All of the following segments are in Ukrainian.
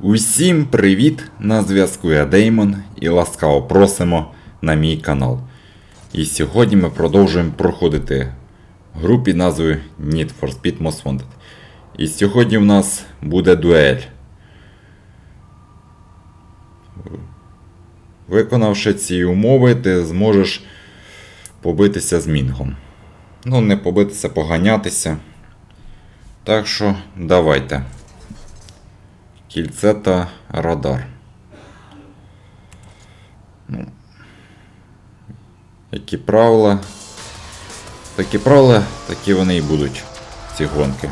Усім привіт! На зв'язку я Деймон і ласкаво просимо на мій канал. І сьогодні ми продовжуємо проходити гру під назвою Need for Speed Most Wanted. І сьогодні в нас буде дуель. Виконавши ці умови, ти зможеш побитися з Мінгом. Ну, не побитися, поганятися. Так що давайте. Кільце та радар. Ну, які правила? Такі правила, такі вони і будуть, ці гонки.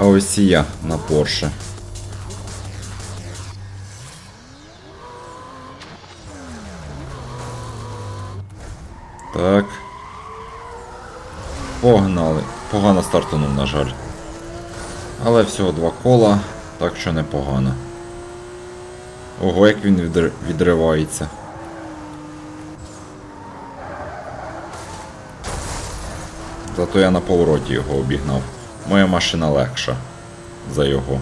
А ось і я на Порше. Так. Погнали. Погано стартанув, на жаль. Але всього два кола, так що непогано. Ого, як він відри- відривається. Зато я на повороті його обігнав. Моя машина легша за його.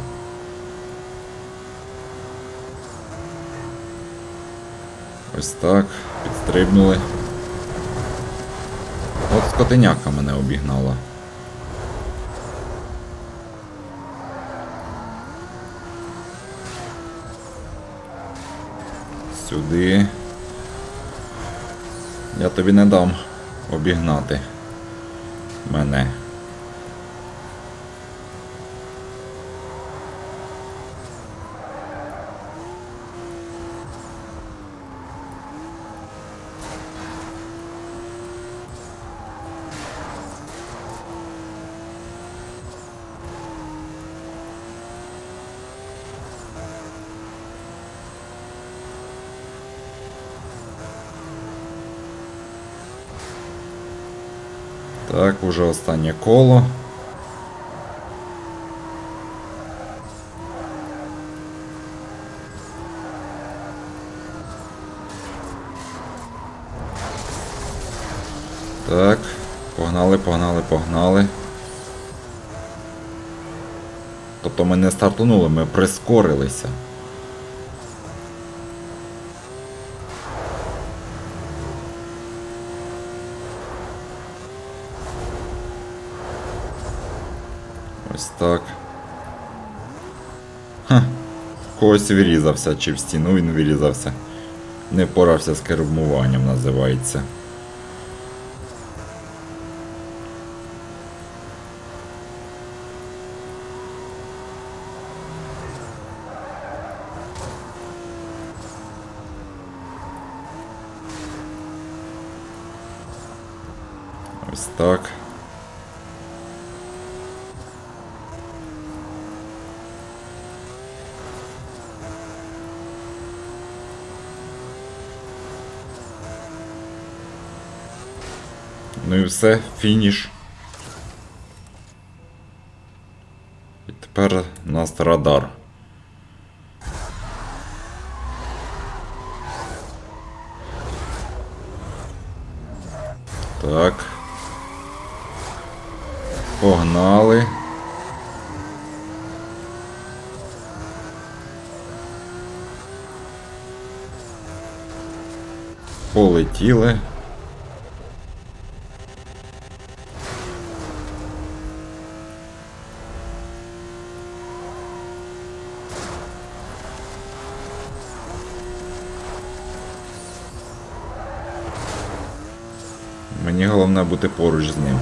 Ось так, підстрибнули. От скотиняка мене обігнала. Сюди. Я тобі не дам обігнати мене. Так, уже останнє коло. Так, погнали, погнали, погнали. Тобто ми не стартанули, ми прискорилися. Ось так. Ха. Когось вирізався, чи в стіну він вирізався. Не впорався з кермуванням, називається. Ось так. Ну і все, фініш. І тепер у нас радар. Так. Погнали. Полетіли. Мені головне бути поруч з ним.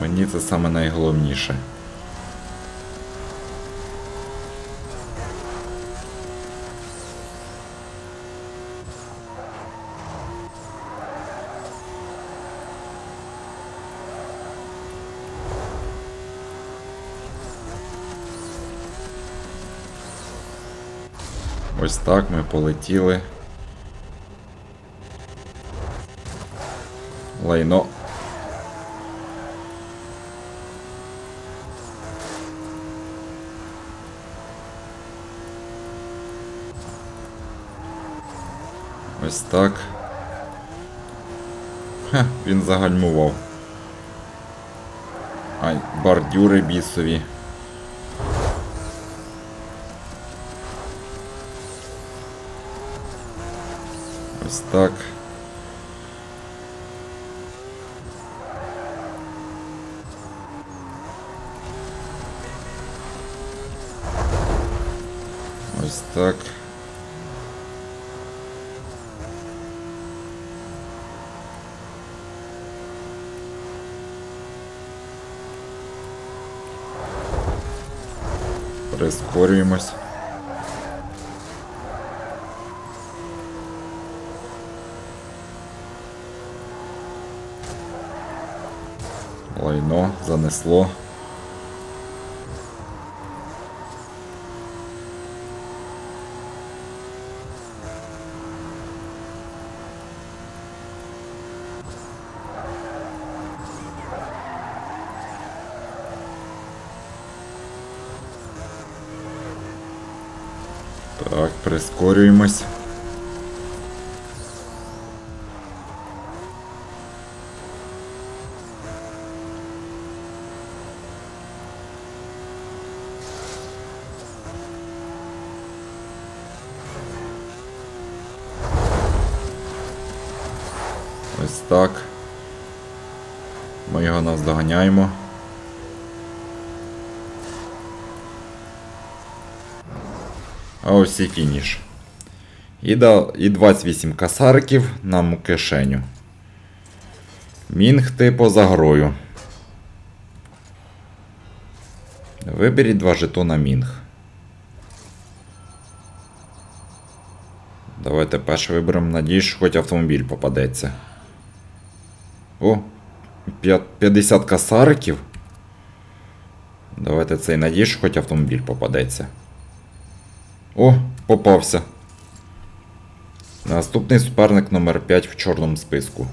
Мені це саме найголовніше. Ось так ми полетіли. Лайно. Ось так. Ха, він загальмував. Ай, бордюри бісові. Ось так. Ось так. Прискорюємось. Лайно занесло. Так, прискорюємось. Ось так. Ми його наздоганяємо. А ось і фініш. І, 28 касариків нам у кишеню. Мінг типу за грою. Виберіть два жетона Мінг. Давайте перше виберемо. Надіюсь, що хоч автомобіль попадеться. О, 50 касариків. Давайте цей надіюсь, що хоч автомобіль попадеться. О, попався. Наступний суперник номер 5 в чорному списку.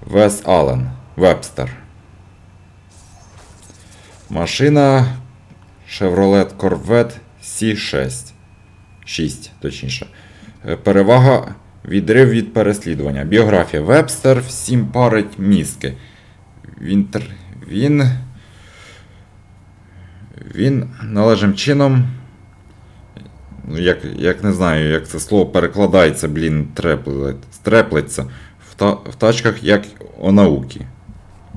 Вес Аллен. Вебстер. Машина Chevrolet Corvette C6. 6, точніше. Е, Перевага відрив від переслідування. Біографія Вебстер всім парить мізки. Він, він, він належним чином як, як не знаю, як це слово перекладається, блін, треплеться в, та, в тачках як о науці.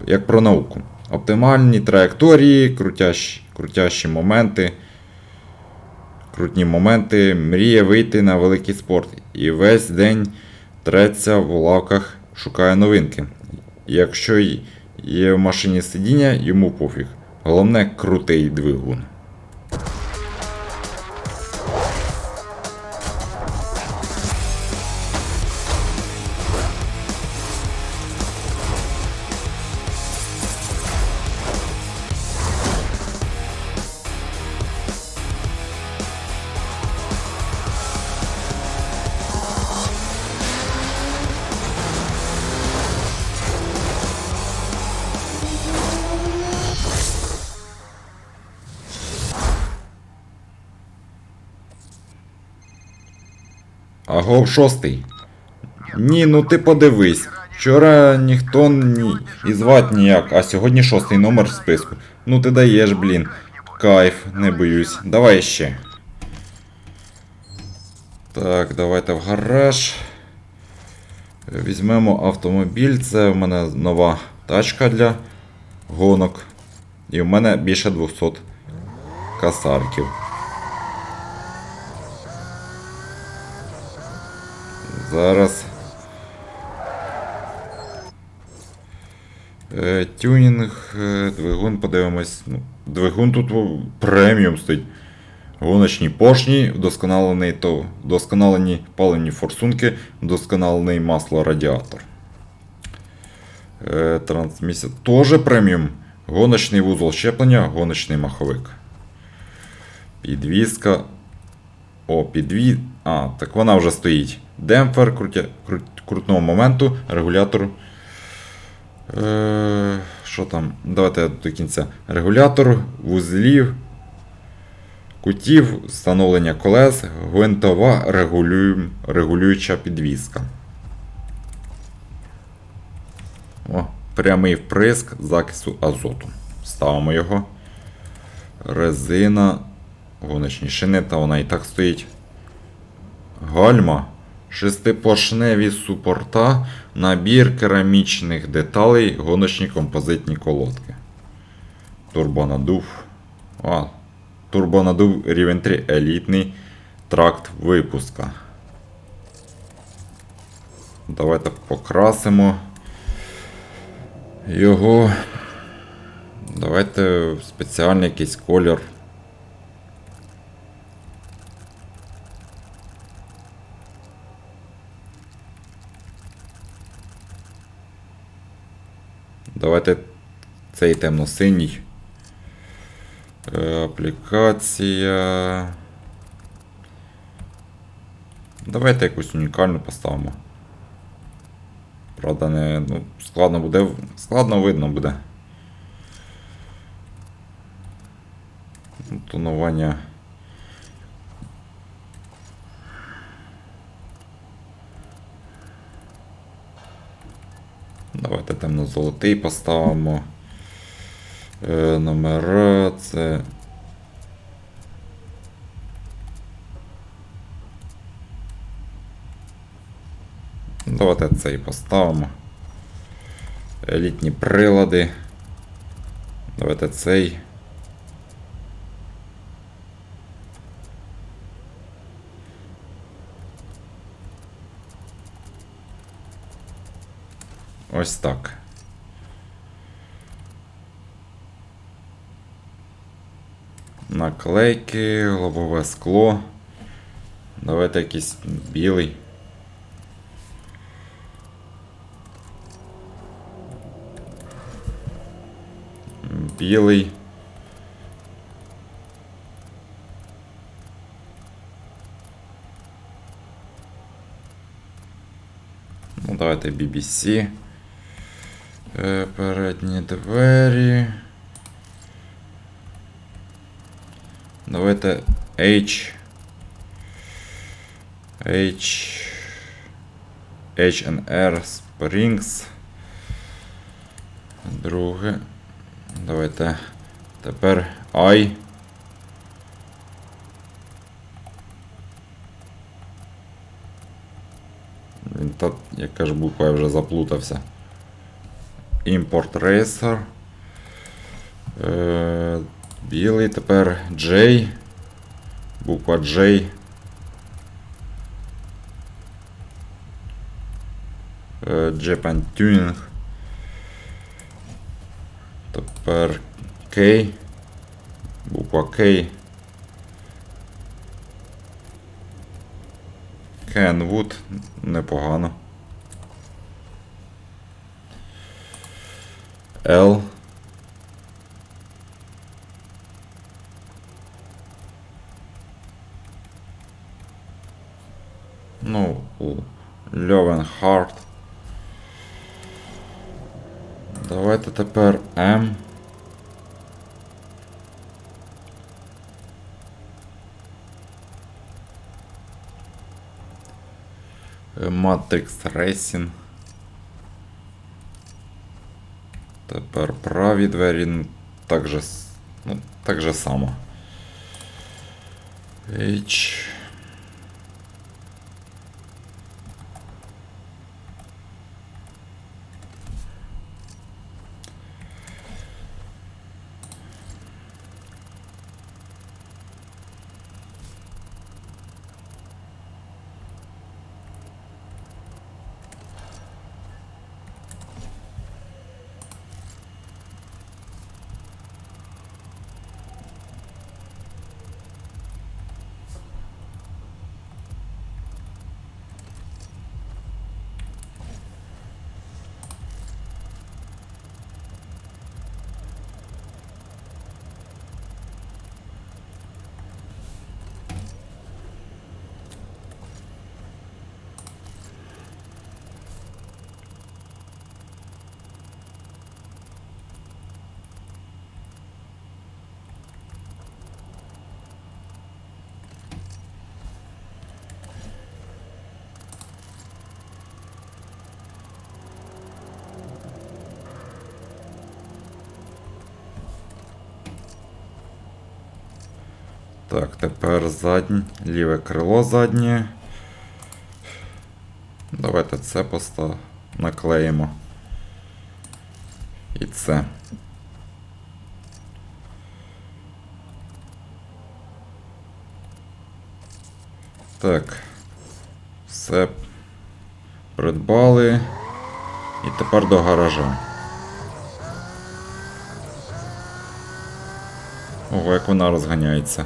Як про науку. Оптимальні траєкторії, крутящі, крутящі моменти. Крутні моменти, мріє вийти на великий спорт. І весь день треться в лавках, шукає новинки. Якщо є в машині сидіння, йому пофіг. Головне крутий двигун. Агов шостий. Ні, ну ти подивись. Вчора ніхто ні, і звать ніяк, а сьогодні шостий номер в списку. Ну ти даєш, блін. Кайф, не боюсь. Давай ще. Так, давайте в гараж. Візьмемо автомобіль. Це в мене нова тачка для гонок. І в мене більше 200 касарків. Зараз. Е, тюнінг, е, двигун, подивимось. Ну, двигун тут преміум стоїть. Гоночні поршні, вдосконалений то, вдосконалені паливні форсунки, вдосконалений масло радіатор. Е, трансмісія теж преміум. Гоночний вузол щеплення, гоночний маховик. Підвізка. О, підві... А, так вона вже стоїть. Демпфер, крутя... крут... крутного моменту, регулятор. Е... Що там? Давайте до кінця. Регулятор, вузлів, кутів, встановлення колес, гвинтова регулюєм... регулююча підвіска. О, прямий вприск закису азоту. Ставимо його. Резина. Гоночні шини, та вона і так стоїть. Гальма. Шестипоршневі супорта. Набір керамічних деталей, гоночні композитні колодки. Турбонадув. А, турбонадув рівень 3 елітний тракт випуска. Давайте покрасимо його. Давайте спеціальний якийсь колір. Давайте цей темно-синій. Е, Аплікація. Давайте якусь унікальну поставимо. Правда, не. Ну, складно буде. Складно видно буде. Ну, Тонування. Давайте темно-золотий поставимо. Е, номера це. Давайте цей поставимо. Елітні прилади. Давайте цей. Ось так. Наклейки, лобове скло. Давайте якийсь білий. Білий. Ну, давайте BBC. Е, Передні двері. Давайте H. H. HNR Springs. Друге. Давайте тепер I. Він та, яка ж буква я вже заплутався. Import Racer. Е, білий тепер J. Буква J. Е, Japan Tuning. Тепер K. Буква K. Kenwood. Непогано. L. Ну, Льовенхарт. Давайте тепер М. Matrix Racing. Тепер праві двері ну, так же, ну, так же само. H. Так, тепер заднє, ліве крило заднє. Давайте це постав... наклеїмо. І це. Так. Все придбали. І тепер до гаража. Ого, як вона розганяється.